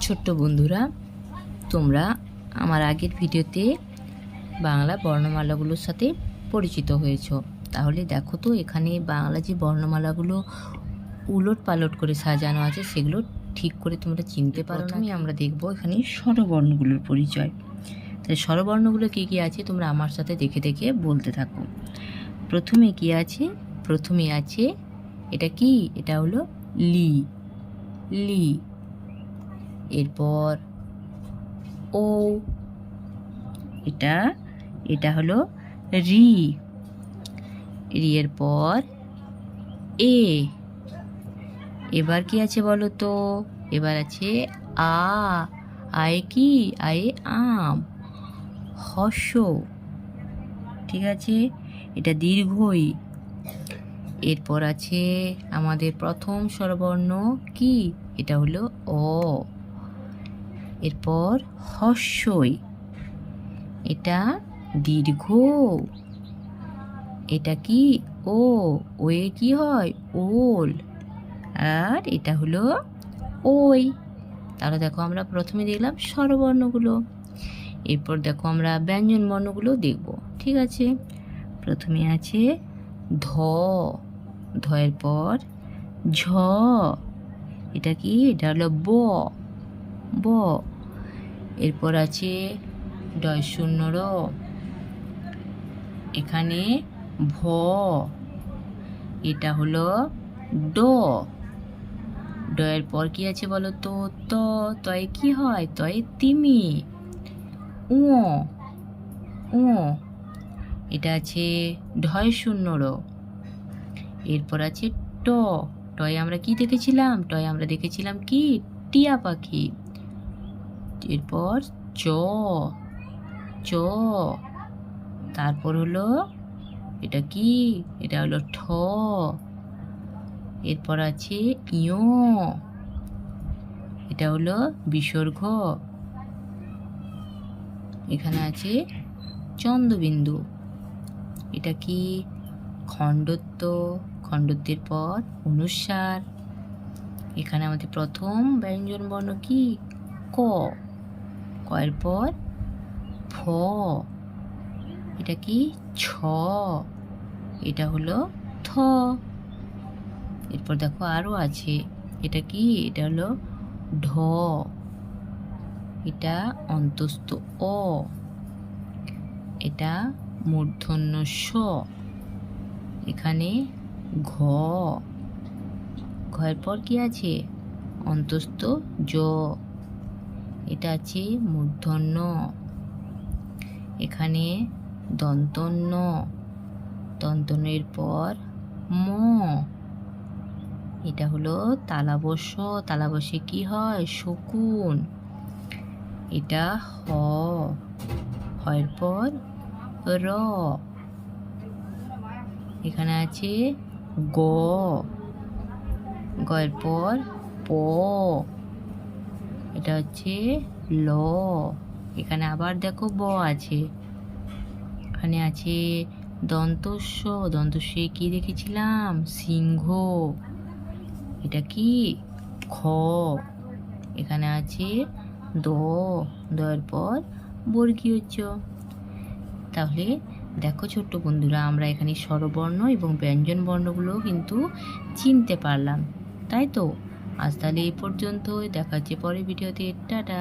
ছোট্ট বন্ধুরা তোমরা আমার আগের ভিডিওতে বাংলা বর্ণমালাগুলোর সাথে পরিচিত হয়েছো। তাহলে দেখো তো এখানে বাংলা যে বর্ণমালাগুলো উলট পালট করে সাজানো আছে সেগুলো ঠিক করে তোমরা চিনতে পারো না। আমরা দেখব এখানে স্বরবর্ণগুলোর পরিচয়। তাহলে স্বরবর্ণগুলো কী কী আছে তোমরা আমার সাথে দেখে দেখে বলতে থাকো। প্রথমে কি আছে? প্রথমে আছে এটা কি? এটা হলো লি। লি। এরপর ও, এটা এটা হলো রি। রি এর পর এ। এবার কি আছে বলো তো? এবার আছে আ। আয়ে কি? আয়ে আম। হর্ষ। ঠিক আছে? এটা দীর্ঘই। এরপর আছে আমাদের প্রথম স্বরবর্ণ কি? এটা হলো অ। এরপর হর্ষই। এটা দীর্ঘ। এটা কি? ও, ওয়ে কি হয়? ওল। আর এটা হলো ওই। তাহলে দেখো আমরা প্রথমে দেখলাম স্বরবর্ণগুলো। এরপর দেখো আমরা ব্যঞ্জন বর্ণগুলো দেখব। ঠিক আছে? প্রথমে আছে ধ। ধয়ের পর ঝ। এটা কি? এটা হলো ব। ব এরপর আছে ডয় শূন্য র এখানে ভ। এটা হলো ড। ডয়ের পর কি আছে বলো তো? ত। তয়ে কি হয়? তয়ে তিমি। উ। এটা আছে ঢয় শূন্য র এরপর আছে ট। টয় আমরা কি দেখেছিলাম? টয়ে আমরা দেখেছিলাম কি? টিয়া পাখি। এরপর চ চ। তারপর হলো, এটা কি? এটা হলো ঠ। এরপর আছে ইয় এটা হলো বিসর্গ। এখানে আছে চন্দ্রবিন্দু। এটা কি? খণ্ডত্ব। খণ্ডত্বের পর অনুসার। এখানে আমাদের প্রথম ব্যঞ্জন বর্ণ কি? ক। কয়ের পর ফ। এটা কি? ছ। এটা হলো থ। এরপর দেখো আরও আছে। এটা কি? এটা হলো ঢ। এটা অন্তস্থ অ। এটা মূর্ধন্য স। এখানে ঘ। ঘয়ের পর কি আছে? অন্তস্থ জ। এটা আছে মূর্ধন্য। এখানে দন্তন্য। দন্তনের পর ম। এটা হলো তালাবস্য তালাবস্যে কি হয়? শকুন। এটা হ। হয়ের পর র। এখানে আছে গ। গয়ের পর প। এটা হচ্ছে ল। এখানে আবার দেখো ব আছে। এখানে আছে দন্তস্ব। দন্তস্বে কি দেখেছিলাম? সিংহ। এটা কি? খ। এখানে আছে দ। দয়ের পর বর্গীয় চ তাহলে দেখো ছোট্ট বন্ধুরা, আমরা এখানে স্বরবর্ণ এবং ব্যঞ্জন বর্ণগুলো কিন্তু চিনতে পারলাম, তাই তো? আজ তাহলে এই পর্যন্তই। দেখা পরের ভিডিওতে। টাটা।